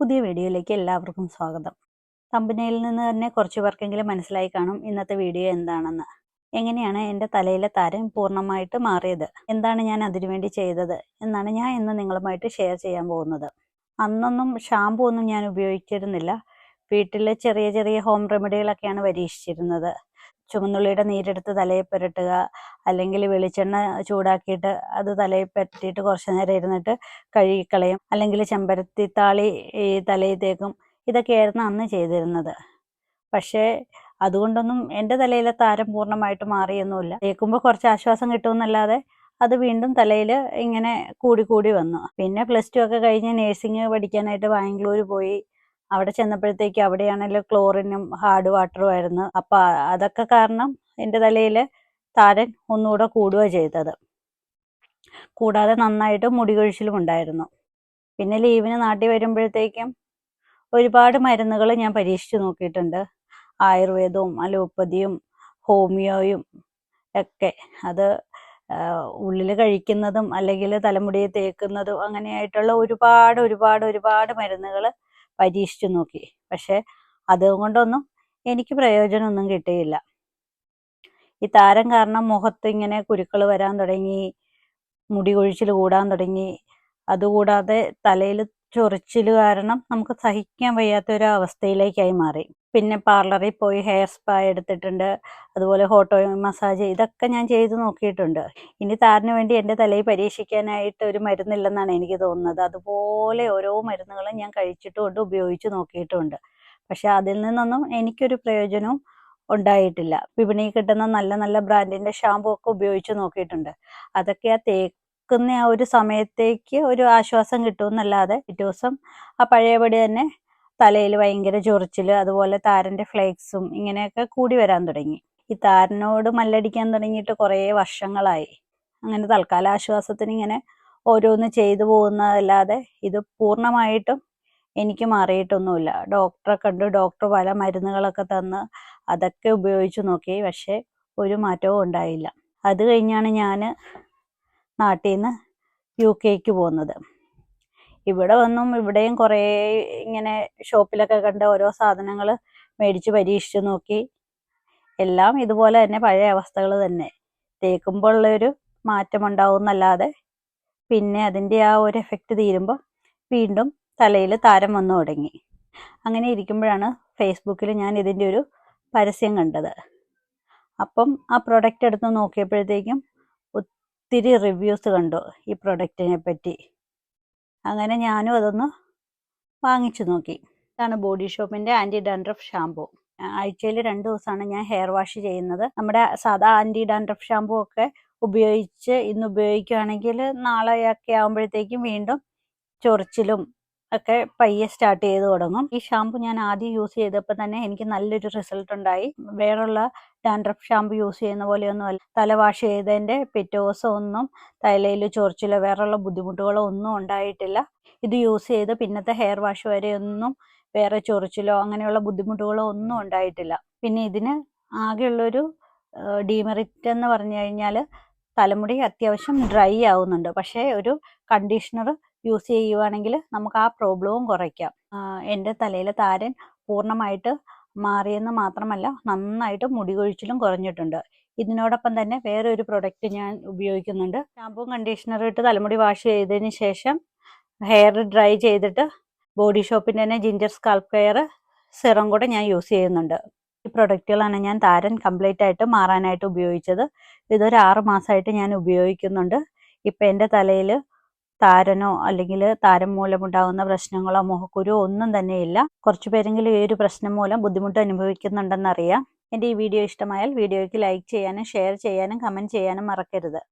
പുതിയ വീഡിയോയിലേക്ക് എല്ലാവർക്കും സ്വാഗതം. തമ്പനയിൽ നിന്ന് തന്നെ കുറച്ച് പേർക്കെങ്കിലും മനസ്സിലായി കാണും ഇന്നത്തെ വീഡിയോ എന്താണെന്ന്. എങ്ങനെയാണ് എന്റെ തലയിലെ താരം പൂർണമായിട്ട് മാറിയത്? എന്താണ് ഞാൻ അതിനുവേണ്ടി ചെയ്തത്? എന്നാണ് ഞാൻ ഇന്ന് നിങ്ങളുമായിട്ട് ഷെയർ ചെയ്യാൻ പോകുന്നത്. അന്നൊന്നും ഷാമ്പു ഒന്നും ഞാൻ ഉപയോഗിച്ചിരുന്നില്ല. വീട്ടിലെ ചെറിയ ചെറിയ ഹോം റെമഡികളൊക്കെയാണ് പരീക്ഷിച്ചിരുന്നത്. ചുമന്നുള്ളിയുടെ നീരെടുത്ത് തലയിൽ പുരട്ടുക അല്ലെങ്കിൽ വെളിച്ചെണ്ണ ചൂടാക്കിയിട്ട് അത് തലയിൽ പറ്റിയിട്ട് കുറച്ച് നേരം ഇരുന്നിട്ട് കഴുകിക്കളയും. അല്ലെങ്കിൽ ചെമ്പരത്തിത്താളി ഈ തലയിൽ തേക്കും. ഇതൊക്കെയായിരുന്നു അന്ന് ചെയ്തിരുന്നത്. പക്ഷേ അതുകൊണ്ടൊന്നും എന്റെ തലയിലെ താരം പൂർണമായിട്ട് മാറിയൊന്നുമില്ല. തേക്കുമ്പോൾ കുറച്ച് ആശ്വാസം കിട്ടുമെന്നല്ലാതെ അത് വീണ്ടും തലയിൽ ഇങ്ങനെ കൂടി കൂടി വന്നു. പിന്നെ പ്ലസ് ടു ഒക്കെ കഴിഞ്ഞ് നേഴ്സിംഗ് പഠിക്കാനായിട്ട് ബാംഗ്ലൂർ പോയി. അവിടെ ചെന്നപ്പോഴത്തേക്ക് അവിടെയാണെങ്കിൽ ക്ലോറിനും ഹാർഡ് വാട്ടറും ആയിരുന്നു. അപ്പം അതൊക്കെ കാരണം എന്റെ തലയിൽ താരൻ ഒന്നുകൂടെ കൂടുക ചെയ്തത്. കൂടാതെ നന്നായിട്ട് മുടി കൊഴിച്ചിലും ഉണ്ടായിരുന്നു. പിന്നെ ലീവിന് നാട്ടിൽ വരുമ്പോഴത്തേക്കും ഒരുപാട് മരുന്നുകൾ ഞാൻ പരീക്ഷിച്ച് നോക്കിയിട്ടുണ്ട്. ആയുർവേദവും അലോപ്പതിയും ഹോമിയോയും ഒക്കെ. അത് ഉള്ളിൽ കഴിക്കുന്നതും അല്ലെങ്കിൽ തലമുടിയിൽ തേക്കുന്നതും അങ്ങനെയായിട്ടുള്ള ഒരുപാട് ഒരുപാട് ഒരുപാട് മരുന്നുകൾ പരീക്ഷിച്ചു നോക്കി. പക്ഷെ അതുകൊണ്ടൊന്നും എനിക്ക് പ്രയോജനമൊന്നും കിട്ടിയില്ല. ഈ താരം കാരണം മുഖത്ത് ഇങ്ങനെ കുരുക്കൾ വരാൻ തുടങ്ങി മുടി കൊഴിച്ചിൽ കൂടാൻ തുടങ്ങി അതുകൂടാതെ തലയിൽ ചൊറിച്ചിൽ കാരണം നമുക്ക് സഹിക്കാൻ വയ്യാത്ത ഒരു അവസ്ഥയിലേക്കായി മാറി. പിന്നെ പാർലറിൽ പോയി ഹെയർ സ്പാ എടുത്തിട്ടുണ്ട്. അതുപോലെ ഹോട്ടോ മസാജ് ഇതൊക്കെ ഞാൻ ചെയ്ത് നോക്കിയിട്ടുണ്ട്. ഇനി താരന് വേണ്ടി എന്റെ തലയിൽ പരീക്ഷിക്കാനായിട്ട് ഒരു മരുന്നില്ലെന്നാണ് എനിക്ക് തോന്നുന്നത്. അതുപോലെ ഓരോ മരുന്നുകളും ഞാൻ കഴിച്ചിട്ടുമുണ്ട് ഉപയോഗിച്ച് നോക്കിയിട്ടുമുണ്ട് പക്ഷെ അതിൽ നിന്നൊന്നും എനിക്കൊരു പ്രയോജനവും ഉണ്ടായിട്ടില്ല. വിപണിയിൽ കിട്ടുന്ന നല്ല നല്ല ബ്രാൻഡിന്റെ ഷാമ്പു ഒക്കെ ഉപയോഗിച്ച് നോക്കിയിട്ടുണ്ട്. അതൊക്കെ ആ തേക്കുന്ന ആ ഒരു സമയത്തേക്ക് ഒരു ആശ്വാസം കിട്ടുമെന്നല്ലാതെ പിറ്റേ ദിവസം ആ പഴയപടി തന്നെ തലയിൽ ഭയങ്കര ചൊറിച്ചിൽ അതുപോലെ താരന്റെ ഫ്ലേക്സും ഇങ്ങനെയൊക്കെ കൂടി വരാൻ തുടങ്ങി. ഈ താരനോട് മല്ലടിക്കാൻ തുടങ്ങിയിട്ട് കുറേ വർഷങ്ങളായി. അങ്ങനെ തൽക്കാല ആശ്വാസത്തിന് ഇങ്ങനെ ഓരോന്ന് ചെയ്തു പോകുന്നതല്ലാതെ ഇത് പൂർണമായിട്ടും എനിക്ക് മാറിയിട്ടൊന്നുമില്ല. ഡോക്ടറെ കണ്ട് ഡോക്ടർ പല മരുന്നുകളൊക്കെ തന്ന് അതൊക്കെ ഉപയോഗിച്ച് നോക്കി പക്ഷേ ഒരു മാറ്റവും ഉണ്ടായില്ല. അത് കഴിഞ്ഞാണ് ഞാൻ നാട്ടിൽ നിന്ന് യു കെക്ക് പോകുന്നത്. ഇവിടെ വന്നും ഇവിടെയും കുറേ ഇങ്ങനെ ഷോപ്പിലൊക്കെ കണ്ട ഓരോ സാധനങ്ങൾ മേടിച്ച് പരീക്ഷിച്ചു നോക്കി. എല്ലാം ഇതുപോലെ തന്നെ പഴയ അവസ്ഥകൾ തന്നെ. തേക്കുമ്പോൾ ഉള്ളൊരു മാറ്റം ഉണ്ടാവും പിന്നെ അതിന്റെ ആ ഒരു എഫക്റ്റ് തീരുമ്പോൾ വീണ്ടും തലയിൽ താരം വന്നു തുടങ്ങി. അങ്ങനെ ഇരിക്കുമ്പോഴാണ് ഫേസ്ബുക്കിൽ ഞാൻ ഇതിന്റെ ഒരു പരസ്യം കണ്ടത്. അപ്പം ആ പ്രൊഡക്റ്റ് എടുത്ത് നോക്കിയപ്പോഴത്തേക്കും ഒത്തിരി റിവ്യൂസ് കണ്ടു ഈ പ്രൊഡക്റ്റിനെ പറ്റി. അങ്ങനെ ഞാനും അതൊന്ന് വാങ്ങിച്ചു നോക്കി. ഇതാണ് ബോഡി ഷോപ്പിന്റെ ആന്റി ഡാൻഡ്രഫ് ഷാമ്പൂ ആഴ്ചയിൽ രണ്ട് ദിവസമാണ് ഞാൻ ഹെയർ വാഷ് ചെയ്യുന്നത്. നമ്മുടെ സാധാ ആന്റി ഡാൻഡ്രഫ് ഷാമ്പൂ ഒക്കെ ഉപയോഗിച്ച് ഇന്ന് ഉപയോഗിക്കുകയാണെങ്കിൽ നാളെയൊക്കെ ആകുമ്പോഴത്തേക്കും വീണ്ടും ചൊറിച്ചിലും ഒക്കെ പയ്യെ സ്റ്റാർട്ട് ചെയ്ത് തുടങ്ങും. ഈ ഷാമ്പു ഞാൻ ആദ്യം യൂസ് ചെയ്തപ്പോൾ തന്നെ എനിക്ക് നല്ലൊരു റിസൾട്ട് ഉണ്ടായി. വേറുള്ള ഡാൻഡ്രഫ് ഷാമ്പു യൂസ് ചെയ്യുന്ന പോലെയൊന്നും അല്ല. തല വാഷ് ചെയ്തതിന്റെ പിറ്റേ ദിവസം ഒന്നും തലയിൽ ചൊറിച്ചിലോ വേറെയുള്ള ബുദ്ധിമുട്ടുകളോ ഒന്നും ഉണ്ടായിട്ടില്ല. ഇത് യൂസ് ചെയ്ത് പിന്നത്തെ ഹെയർ വാഷ് വരെ ഒന്നും വേറെ ചൊറിച്ചിലോ അങ്ങനെയുള്ള ബുദ്ധിമുട്ടുകളോ ഒന്നും ഉണ്ടായിട്ടില്ല. പിന്നെ ഇതിന് ആകെയുള്ളൊരു ഡീമെറിറ്റ് എന്ന് പറഞ്ഞു കഴിഞ്ഞാൽ തലമുടി അത്യാവശ്യം ഡ്രൈ ആവുന്നുണ്ട്. പക്ഷേ ഒരു കണ്ടീഷണർ യൂസ് ചെയ്യുവാണെങ്കിൽ നമുക്ക് ആ പ്രോബ്ലവും കുറയ്ക്കാം. എന്റെ തലയിലെ താരൻ പൂർണമായിട്ട് മാറിയെന്ന് മാത്രമല്ല നന്നായിട്ട് മുടി കൊഴിച്ചിലും കുറഞ്ഞിട്ടുണ്ട്. ഇതിനോടൊപ്പം തന്നെ വേറെ ഒരു പ്രൊഡക്റ്റ് ഞാൻ ഉപയോഗിക്കുന്നുണ്ട്. ഷാമ്പുവും കണ്ടീഷണർ ഇട്ട് തലമുടി വാഷ് ചെയ്തതിന് ശേഷം ഹെയർ ഡ്രൈ ചെയ്തിട്ട് ബോഡി ഷോപ്പിന്റെ തന്നെ ജിഞ്ചർ സ്കാൽപ്പ് കെയർ സിറം കൂടെ ഞാൻ യൂസ് ചെയ്യുന്നുണ്ട്. ഈ പ്രൊഡക്റ്റുകളാണ് ഞാൻ താരൻ കംപ്ലീറ്റ് ആയിട്ട് മാറാനായിട്ട് ഉപയോഗിച്ചത്. ഇതൊരു ആറ് മാസമായിട്ട് ഞാൻ ഉപയോഗിക്കുന്നുണ്ട്. ഇപ്പം എന്റെ തലയിൽ താരനോ അല്ലെങ്കിൽ താരം മൂലമുണ്ടാകുന്ന പ്രശ്നങ്ങളോ മുഖക്കുരുവോ ഒന്നും തന്നെയില്ല. കുറച്ചു പേരെങ്കിലും ഈ ഒരു പ്രശ്നം മൂലം ബുദ്ധിമുട്ട് അനുഭവിക്കുന്നുണ്ടെന്നറിയാം. എന്റെ ഈ വീഡിയോ ഇഷ്ടമായാൽ വീഡിയോയ്ക്ക് ലൈക്ക് ചെയ്യാനും ഷെയർ ചെയ്യാനും കമന്റ് ചെയ്യാനും മറക്കരുത്.